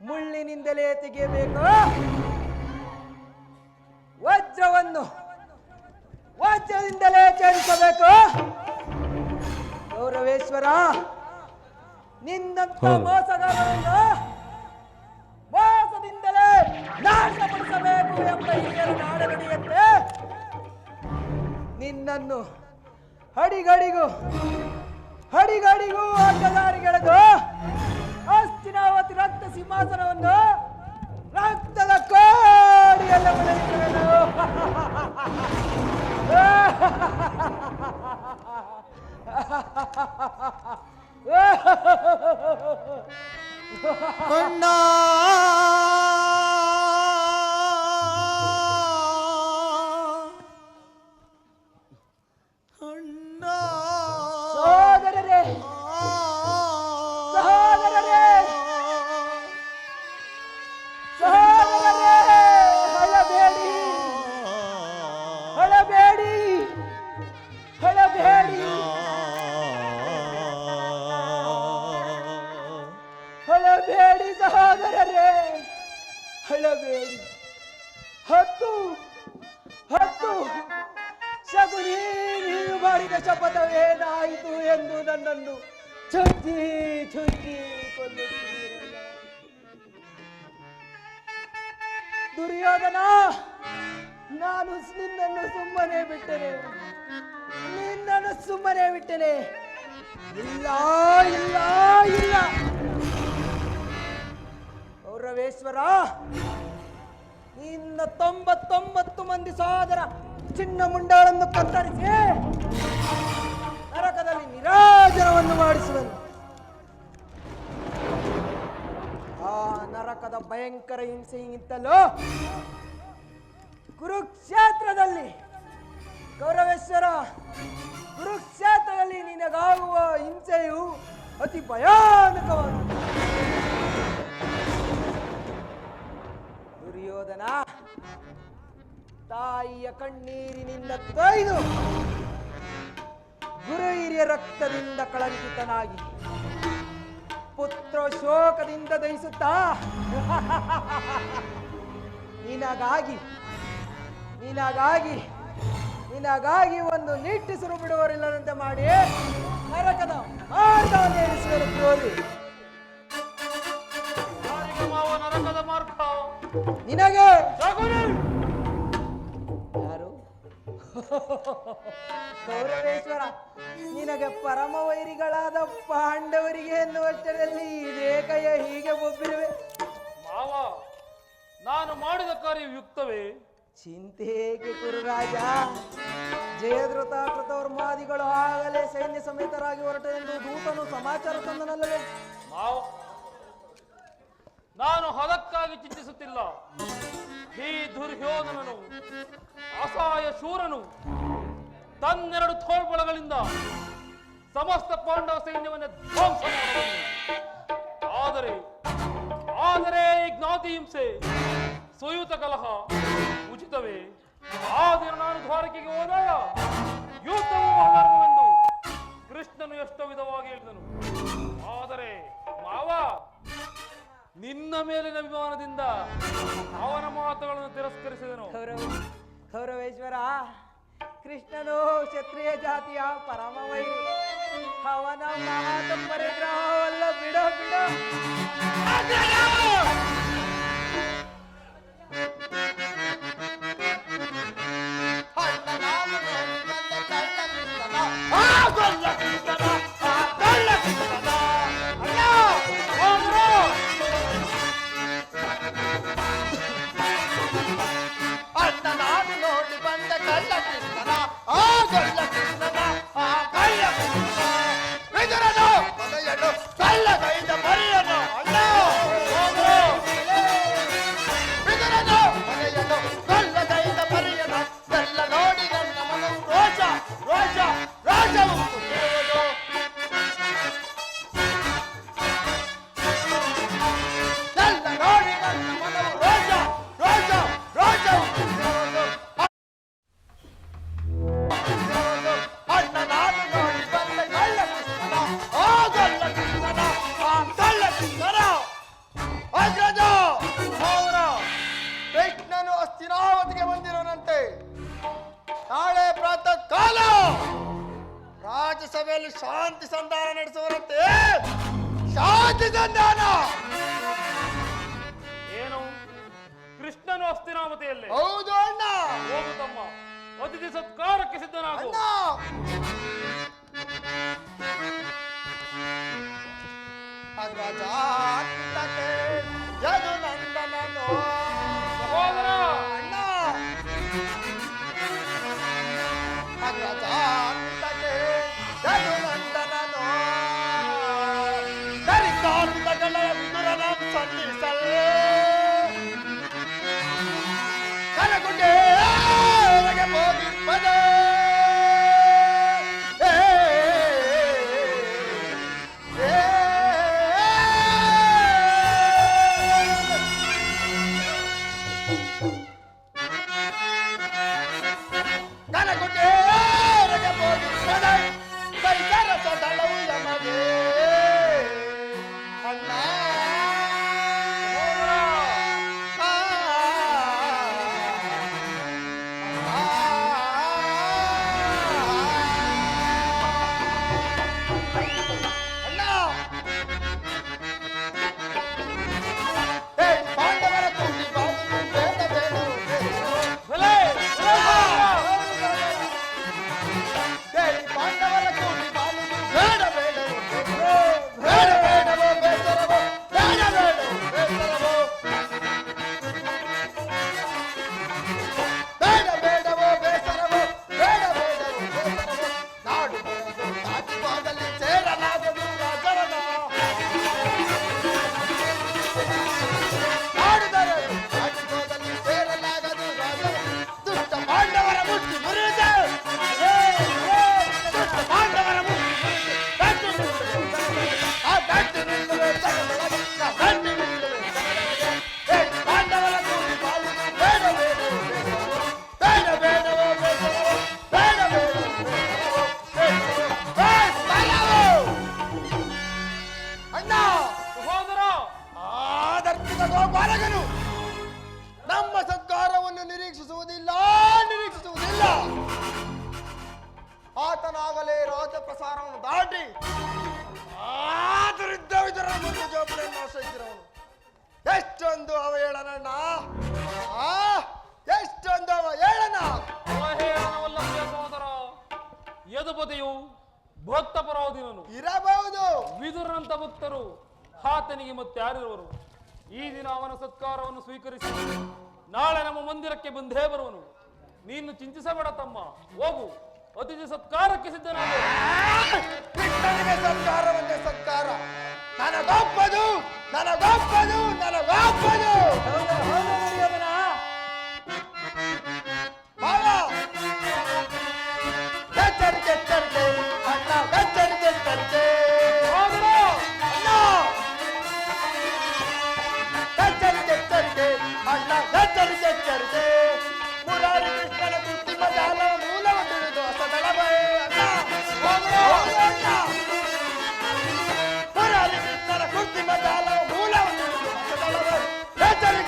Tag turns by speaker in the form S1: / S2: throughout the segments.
S1: ಮುಳ್ಳಿನಿಂದಲೇ ತೆಗೆಯಬೇಕು ವಜ್ರವನ್ನು ವಜ್ರದಿಂದಲೇ ಛೇದಿಸಬೇಕು ಗೌರವೇಶ್ವರ ನಿನ್ನಂತ. ಮೋಸಗಾರರನ್ನು ಮೋಸದಿಂದಲೇ ನಾಶಪಡಿಸಬೇಕು ಎಂಬ ಹಿರಿಯರ ನಾಡನುಡಿಯಂತೆ ನಿನ್ನನ್ನು ಹಡಿಗಡಿಗೂ ಹಡಿಗಡಿಗೂ ಅಡ್ಡದಾರಿಗೆಳೆದು ಸಿಂಹಾಸನವನ್ನು ರಕ್ತದ ಕೋಡಿಯಲ್ಲ ಬೆಳೆಯುತ್ತೇನೆ
S2: ಅಣ್ಣ
S1: ಹಳಬೇಡಿ ಹತ್ತು. ಹತ್ತು. ಶಗುನಿ ನೀನು ಮಾಡಿದ ಶಪಥವೇನಾಯಿತು ಎಂದು ನನ್ನನ್ನು ಚುಚ್ಚಿ ಚುಚ್ಚಿ ಕೊಂದು ದುರ್ಯೋಧನ, ನಾನು ನಿನ್ನನ್ನು ಸುಮ್ಮನೆ ಬಿಟ್ಟನೆ. ನಿನ್ನನ್ನು ಸುಮ್ಮನೆ ಬಿಟ್ಟನೆ. ಇಲ್ಲ ಇಲ್ಲ ಇಲ್ಲ. ಗೌರವೇಶ್ವರ ನಿನ್ನ ತೊಂಬತ್ತೊಂಬತ್ತು ಮಂದಿ ಸಹೋದರ ಚಿನ್ನ ಮುಂಡಗಳನ್ನು ಕತ್ತರಿಸಿ ನರಕದಲ್ಲಿ ನಿರಾಜನವನ್ನು ಮಾಡಿಸುವನು. ಆ ನರಕದ ಭಯಂಕರ ಹಿಂಸೆಗಿಂತಲೂ ಕುರುಕ್ಷೇತ್ರದಲ್ಲಿ, ಗೌರವೇಶ್ವರ, ಕುರುಕ್ಷೇತ್ರದಲ್ಲಿ ನಿನಗಾಗುವ ಹಿಂಸೆಯು ಅತಿ ಭಯಾನಕವಾದ ದುರ್ಯೋಧನ ತಾಯಿಯ ಕಣ್ಣೀರಿನಿಂದ ತೊಯ್ದು ಗುರು ಹಿರಿಯ ರಕ್ತದಿಂದ ಕಳಂಕಿತನಾಗಿ ಪುತ್ರ ಶೋಕದಿಂದ ದಹಿಸುತ್ತಾ? ನಿನಗಾಗಿ ನಿನಗಾಗಿ ನಿನಗಾಗಿ ಒಂದು ನಿಟ್ಟಿಸಿರು ಬಿಡುವರಿಲ್ಲದಂತೆ ಮಾಡಿ ನರಕದ ಮಾರ್ಗವನ್ನು ಎಣಿಸುವರು ಕ್ರೋಧಿ ನಿನಗೆ! ಯಾರು? ಗೌರವೇಶ್ವರ ನಿನಗೆ ಪರಮ ವೈರಿಗಳಾದ ಪಾಂಡವರಿಗೆ ಎನ್ನುವಷ್ಟರಲ್ಲಿ ಇದೇ ಕೈಯ ಹೀಗೆ ಒಬ್ಬಿರುವೆ.
S3: ಮಾವ ನಾನು ಮಾಡಿದ ಕಾರ್ಯ ಯುಕ್ತವೇ?
S1: ಚಿಂತೆಗೆ ಕುರುರಾಜ? ಜಯದೃತ ಕೃತವರ್ಮಾದಿಗಳು ಆಗಲೇ ಸೈನ್ಯ ಸಮೇತರಾಗಿ ಹೊರಟ ಎಂದು ದೂತನು ಸಮಾಚಾರ ತಂದನಲ್ಲವೇ?
S3: ಮಾವ ನಾನು ಅದಕ್ಕಾಗಿ ಚಿಂತಿಸುತ್ತಿಲ್ಲ. ಈ ದುರ್ಯೋಧನನು, ಅಸಹಾಯ ಶೂರನು, ತನ್ನೆರಡು ತೋಳ್ಬಳಗಳಿಂದ ಸಮಸ್ತ ಪಾಂಡವ ಸೈನ್ಯವನ್ನು ಧ್ವಂಸ. ಆದರೆ ಆದರೆ ಜ್ಞಾತಿ ಹಿಂಸೆ, ಸುಯುತ ಕಲಹ ಉಚಿತವೇ? ಆ ದಿನ ನಾನು ದ್ವಾರಕೆಗೆ ಹೋದಾಗ ಯುದ್ಧವು ಕೃಷ್ಣನು ಎಷ್ಟೋ ವಿಧವಾಗಿ ಹೇಳಿದನು. ಆದರೆ ಮೇಲಿನ ಅಭಿಮಾನದಿಂದ ಅವನ ಮಾತುಗಳನ್ನು ತಿರಸ್ಕರಿಸಿದನು.
S1: ಕೌರವೇಶ್ವರ ಕೃಷ್ಣನು ಕ್ಷತ್ರಿಯ ಜಾತಿಯ ಪರಮ ವೈರಿ ಅವನ ಮಾತು ಪರಿಗ್ರಹವಲ್ಲ ಬಿಡ ಬಿಡ.
S2: ನಾನು ರಾಜ್ಯಸಭೆಯಲ್ಲಿ ಶಾಂತಿ ಸಂಧಾನ ನಡೆಸುವಂತೆ ಶಾಂತಿ ಸಂಧಾನ!
S3: ಏನು? ಕೃಷ್ಣನು ಅಸ್ತಿನಾಮತೆಯಲ್ಲಿ.
S2: ಹೌದು ಅಣ್ಣ!
S3: ಹೋಗು ತಮ್ಮ. ಅತಿಥಿ ಸತ್ಕಾರಕ್ಕೆ ಸಿದ್ಧನಾಗು.
S2: ಅಣ್ಣ! রাজা তাকে ನಿರೀಕ್ಷಿಸುವುದಿಲ್ಲ ನಿರೀಕ್ಷಿಸುವುದಿಲ್ಲ. ಆತನಾಗಲೇ ರಾಜಪ್ರಸಾರವನ್ನು ದಾಟಿ ಆದರಿದ್ದ ಇದರ ಮುಂದೆ ಜೋಪಡಿಯನ್ನು ಆಶ್ರಯಿಸಿರವನು ಎಷ್ಟೊಂದು ಅವಹೇಳನಣ್ಣ ಆ? ಎಷ್ಟೊಂದು ಅವಹೇಳನ
S3: ಅವಹೇಳನವಲ್ಲವೇ ಸಹೋದರ. ಯದುಪತಿಯು ಭಕ್ತ ಪರವಾದಿನನು
S2: ಇರಬಹುದು.
S3: ವಿದುರಂತ ಭಕ್ತರು ಆತನಿಗೆ ಮತ್ತೆ ಯಾರಿರುವರು ಈ ದಿನ ಅವನ ಸತ್ಕಾರವನ್ನು ಸ್ವೀಕರಿಸಿ ನಾಳೆ ನಮ್ಮ ಮಂದಿರಕ್ಕೆ ಬಂದೇ ಬರುವನು? ನೀನು ಚಿಂತಿಸಬೇಡ ತಮ್ಮ. ಹೋಗು. ಅತಿಥಿ ಸತ್ಕಾರಕ್ಕೆ ಸಿದ್ಧನಾಗ.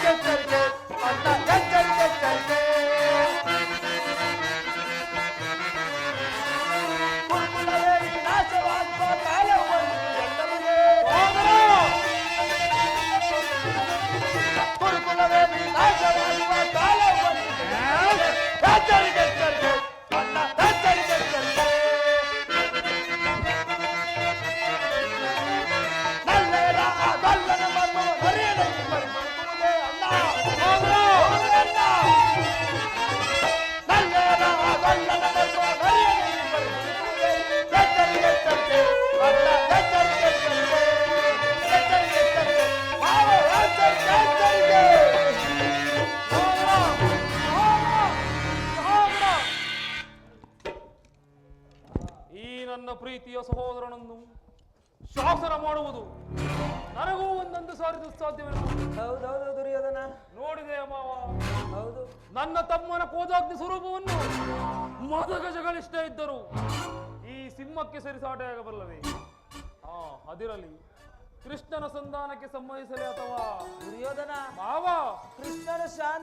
S3: Yeah, yeah, yeah. ಒಂದೊಂದು ಸಾರಿದು ಸಾಧ್ಯವಿಲ್ಲ
S1: ಹೌದೌದು ದುರ್ಯೋಧನ
S3: ನೋಡಿದೆ ಮಾವ.
S1: ಹೌದು.
S3: ನನ್ನ ತಮ್ಮನ ಕೋದಾಗ್ನಿ ಸ್ವರೂಪವನ್ನು ಮದಗಜಗಳಿಷ್ಟ ಇದ್ದರು. ಈ ಸಿಂಹಕ್ಕೆ ಸರಿಸಾಟೆಯಾಗಬಲ್ಲವೇ ಆ ಅದಿರಲಿ. ಕೃಷ್ಣನ ಸಂಧಾನಕ್ಕೆ ಸಂಬಂಧಿಸಲಿ ಅಥವಾ?
S1: ದುರ್ಯೋಧನ.
S3: ಮಾವ!
S1: ಕೃಷ್ಣನ ಶಾಂತಿ